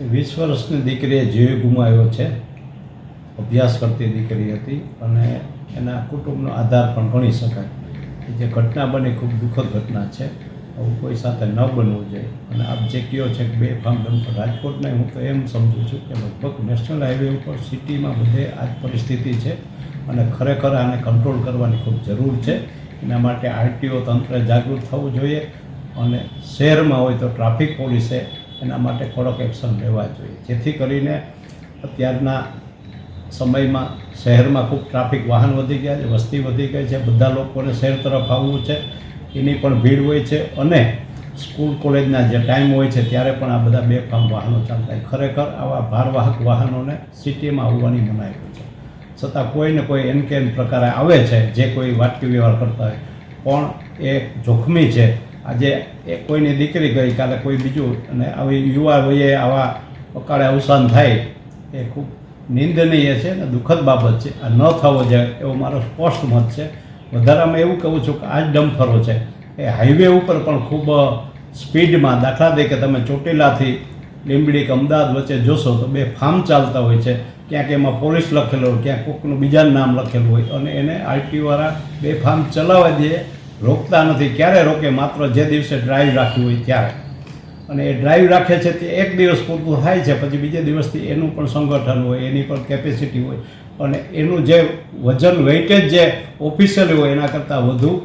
વીસ વર્ષની દીકરીએ જીવ ગુમાવ્યો છે. અભ્યાસ કરતી દીકરી હતી અને એના કુટુંબનો આધાર પણ ગણી શકાય. જે ઘટના બની ખૂબ દુઃખદ ઘટના છે. આવું કોઈ સાથે ન બનવું જોઈએ. અને આપ જે કહો છે કે બે ફાર્મ પર રાજકોટને હું તો એમ સમજું છું કે લગભગ નેશનલ હાઈવે ઉપર સિટીમાં બધે આ પરિસ્થિતિ છે અને ખરેખર આને કંટ્રોલ કરવાની ખૂબ જરૂર છે. એના માટે આરટીઓ તંત્ર જાગૃત થવું જોઈએ અને શહેરમાં હોય તો ટ્રાફિક પોલીસે એના માટે કડક એક્શન લેવા જોઈએ. જેથી કરીને અત્યારના સમયમાં શહેરમાં ખૂબ ટ્રાફિક વાહન વધી ગયા છે, વસ્તી વધી ગઈ છે, બધા લોકોને શહેર તરફ આવવું છે, એની પણ ભીડ હોય છે અને સ્કૂલ કોલેજના જે ટાઈમ હોય છે ત્યારે પણ આ બધા બેફામ વાહનો ચાલતા હોય. ખરેખર આવા ભારવાહક વાહનોને સિટીમાં આવવાની મનાઈ હોય છે. છતાં કોઈને કોઈ એન કે એન પ્રકારે આવે છે, જે કોઈ વાટકી વ્યવહાર કરતા હોય. પણ એ જોખમી છે આજે કોઈની દીકરી ગઈ કાલે કોઈ બીજું અને આવી યુવા વયે આવા અકાળે અવસાન થાય, એ ખૂબ નિંદનીય છે અને દુઃખદ બાબત છે. આ ન થવો જોઈએ એવો મારો સ્પષ્ટ મત છે. વધારામાં એવું કહું છું કે આ જ ડમ્ફરો છે. એ હાઈવે ઉપર પણ ખૂબ સ્પીડમાં દાખલા કે તમે ચોટીલાથી લીંબડી કે અમદાવાદ વચ્ચે જોશો તો બે ફાર્મ ચાલતા હોય છે. ક્યાંક એમાં પોલીસ લખેલો હોય, ક્યાંક કોકનું બીજાનું નામ લખેલું હોય અને એને આઈટીવાળા બે ફાર્મ ચલાવવા દે રોકતા નથી. ક્યારે રોકે? માત્ર જે દિવસે ડ્રાઈવ રાખી હોય ત્યારે. અને એ ડ્રાઈવ રાખે છે તે એક દિવસ પૂરતું થાય છે, પછી બીજે દિવસથી એનું પણ સંગઠન હોય, એની પણ કેપેસિટી હોય. અને એનું જે વજન વેઇટેજ જે ઓફિશિયલી હોય, એના કરતાં વધુ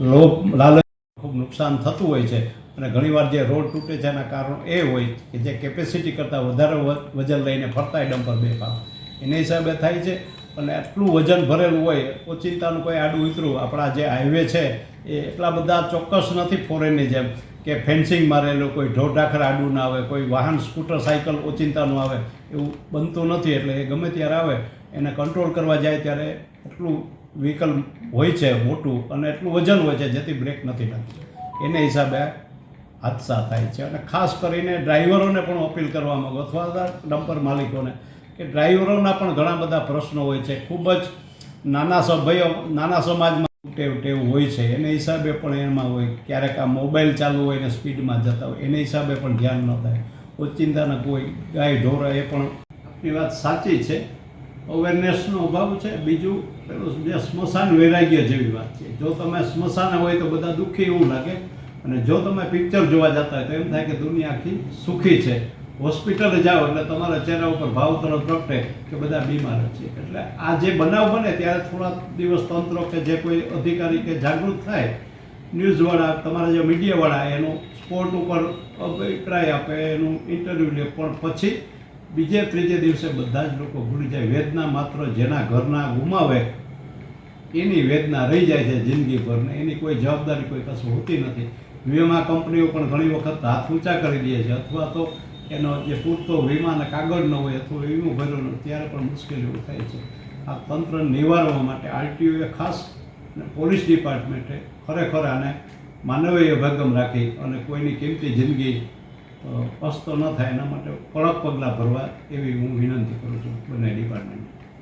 લોભ, લાલચ, ખૂબ નુકસાન થતું હોય છે. અને ઘણીવાર જે રોડ તૂટે છે, એના કારણ એ હોય કે જે કેપેસિટી કરતાં વધારે વજન લઈને ફરતા ડમ્પર બે પાવ એના હિસાબે થાય છે અને આટલું વજન ભરેલું હોય ઓચિંતાનું કોઈ આડું ઉતરું. આપણા જે હાઈવે છે, એ એટલા બધા ચોક્કસ નથી ફોરેનની જેમ કે ફેન્સિંગ મારેલું, કોઈ ઢોર ઢાખર આડું ના આવે, કોઈ વાહન સ્કૂટર સાયકલ ઓચિંતાનું આવે, એવું બનતું નથી. એટલે એ ગમે ત્યારે આવે, એને કંટ્રોલ કરવા જાય ત્યારે એટલું વ્હીકલ હોય છે મોટું અને એટલું વજન હોય છે જેથી બ્રેક નથી લાગતી. એને હિસાબે હાદસા થાય છે. અને ખાસ કરીને ડ્રાઈવરોને પણ અપીલ કરવા માગો. અથવા ડમ્પર માલિકોને. કે ડ્રાઈવરોના પણ ઘણા બધા પ્રશ્નો હોય છે. ખૂબ જ નાના સભ્યો, નાના સમાજમાં ટેવ ટેવ હોય છે. એને હિસાબે પણ એમાં હોય, ક્યારેક આ મોબાઈલ ચાલુ હોય ને સ્પીડમાં જતા હોય, એને હિસાબે પણ ધ્યાન ન થાય. ઓચિંતાના કોઈ ગાય ઢોરા એ પણ આપણી વાત સાચી છે. અવેરનેસનો અભાવ છે. બીજું પેલું જે સ્મશાન વૈરાગ્ય જેવી વાત છે. જો તમે સ્મશાન હોય તો બધા દુઃખી એવું લાગે. અને જો તમે પિક્ચર જોવા જતા હોય તો એમ થાય કે દુનિયા આખી સુખી છે. હોસ્પિટલે જાઓ એટલે તમારા ચહેરા ઉપર ભાવ તરફ પ્રગટે કે બધા બીમાર છે. એટલે આ જે બનાવ બને ત્યારે થોડા દિવસ તંત્ર કે જે કોઈ અધિકારી કે જાગૃત થાય, ન્યૂઝવાળા, તમારા જે મીડિયાવાળા, એનું સ્પોર્ટ ઉપર અભિપ્રાય આપે, એનું ઇન્ટરવ્યૂ લે, પણ પછી બીજે ત્રીજે દિવસે બધા જ લોકો ભૂલી જાય. વેદના માત્ર જેના ઘરના ગુમાવે, એની વેદના રહી જાય છે જિંદગીભરને. એની કોઈ જવાબદારી કોઈ કશું હોતી નથી. વીમા કંપનીઓ પણ ઘણી વખત હાથ ઊંચા કરી દે છે. અથવા તો એનો જે પૂરતો વીમાના કાગળ ન હોય, અથવા વીમો ભર્યો ન ત્યારે પણ મુશ્કેલીઓ થાય છે. આ તંત્ર નિવારવા માટે આરટીઓએ ખાસ પોલીસ ડિપાર્ટમેન્ટે ખરેખર આને માનવીય ભાગમ રાખી અને કોઈની કિંમતી જિંદગી અસ્ત ન થાય, એના માટે કડક પગલાં ભરવા એવી હું વિનંતી કરું છું બંને ડિપાર્ટમેન્ટ